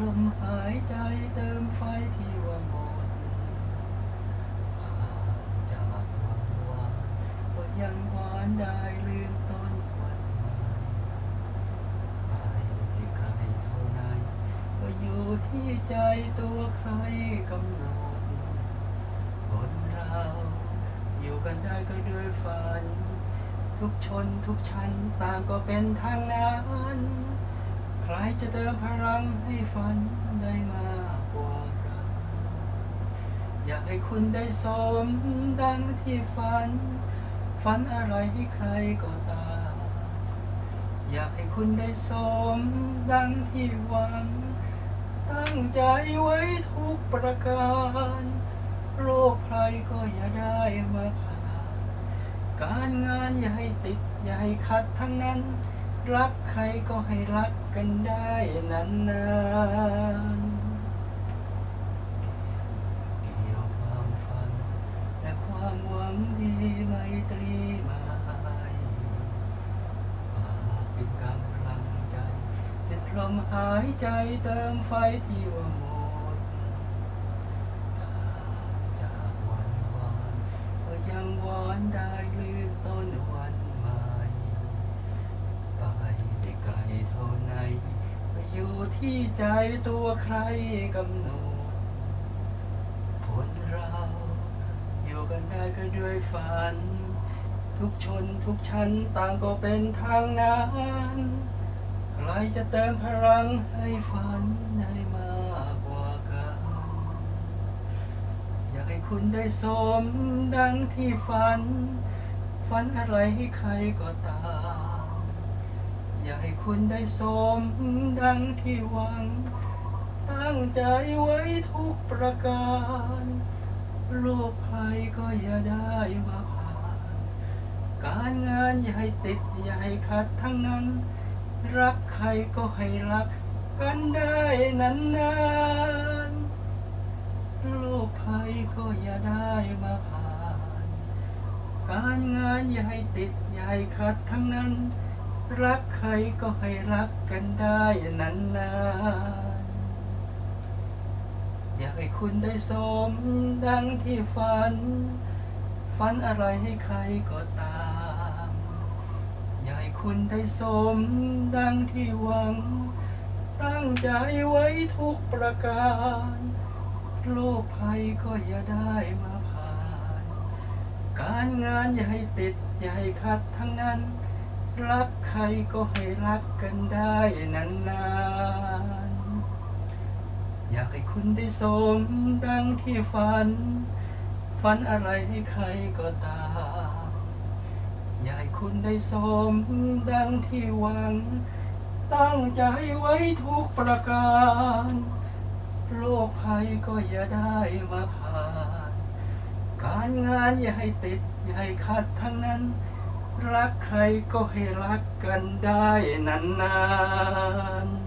ลมหายใจเติมไฟที่ว่างหมดห่างจากวันวานก็ยังหวานได้ลืมต้นวันใหม่ไปไกลเท่าไหนก็อยู่ที่ใจตัวใครกำหนดคนเราอยู่กันได้ก็ด้วยฝัน ทุกชนทุกชั้นต่างก็เป็นทางนั้น จะเติมพลังให้ฝันได้มากกว่ากัน อยากให้คุณได้สมดังที่ฝัน ฝันอะไรให้ใครก็ตาม อยากให้คุณได้สมดังที่หวัง ตั้งใจไว้ทุกประการ โลกใครก็อย่าได้มาผ่านการงานอย่าให้ติดอย่าให้ขัดทั้งนั้น รักใครก็ให้รักกันได้นานๆเกี่ยวความฝันและความหวังดีไมตรีมาให้ฝากเป็นกำลังใจเป็นลมหายใจเติมไฟที่ว่างมดต่างจากวันวานก็ยังหวานได้ลืมต้นวันใหม่ ไปได้ไกลเท่าไหนก็อยู่ ที่ใจตัวใครกำหนดคนเราอยู่กันได้ก็ด้วยฝัน ทุกชนทุกชั้นต่างก็เป็นทางนั้นใครจะเติมพลังให้ฝันได้มากกว่ากัน อยากให้คุณได้สมดังที่ฝัน ฝันอะไรให้ใครก็ตาม อยากให้คุณได้สมดังที่หวัง ตั้งใจไว้ทุกประการโลกภัยก็อย่าได้มาผ่าน การงานอย่าให้ติดอย่าให้ขัดทั้งนั้น รักใครก็ให้รักกันได้นานๆโลกภัยก็อย่าได้มาผ่าน การงานอย่าให้ติดอย่าให้ขัดทั้งนั้น รักใครก็ให้รักกันได้นานๆ อยากให้คุณได้สมดังที่ฝัน ฝันอะไรให้ใครก็ตาม อยากให้คุณได้สมดังที่หวัง ตั้งใจไว้ทุกประการ โลกภัยก็อย่าได้มาผ่าน การงานอย่าให้ติดอย่าให้ขัดทั้งนั้น รักใครก็ให้รักกันได้นานๆ อยากให้คุณได้สมดังที่ฝัน ฝันอะไรให้ใครก็ตาม อยากให้คุณได้สมดังที่หวัง ตั้งใจไว้ทุกประการ โรคภัยก็อย่าได้มาผ่าน การงานอย่าให้ติด อย่าให้ขัดทั้งนั้น รักใครก็ให้รักกันได้นานๆ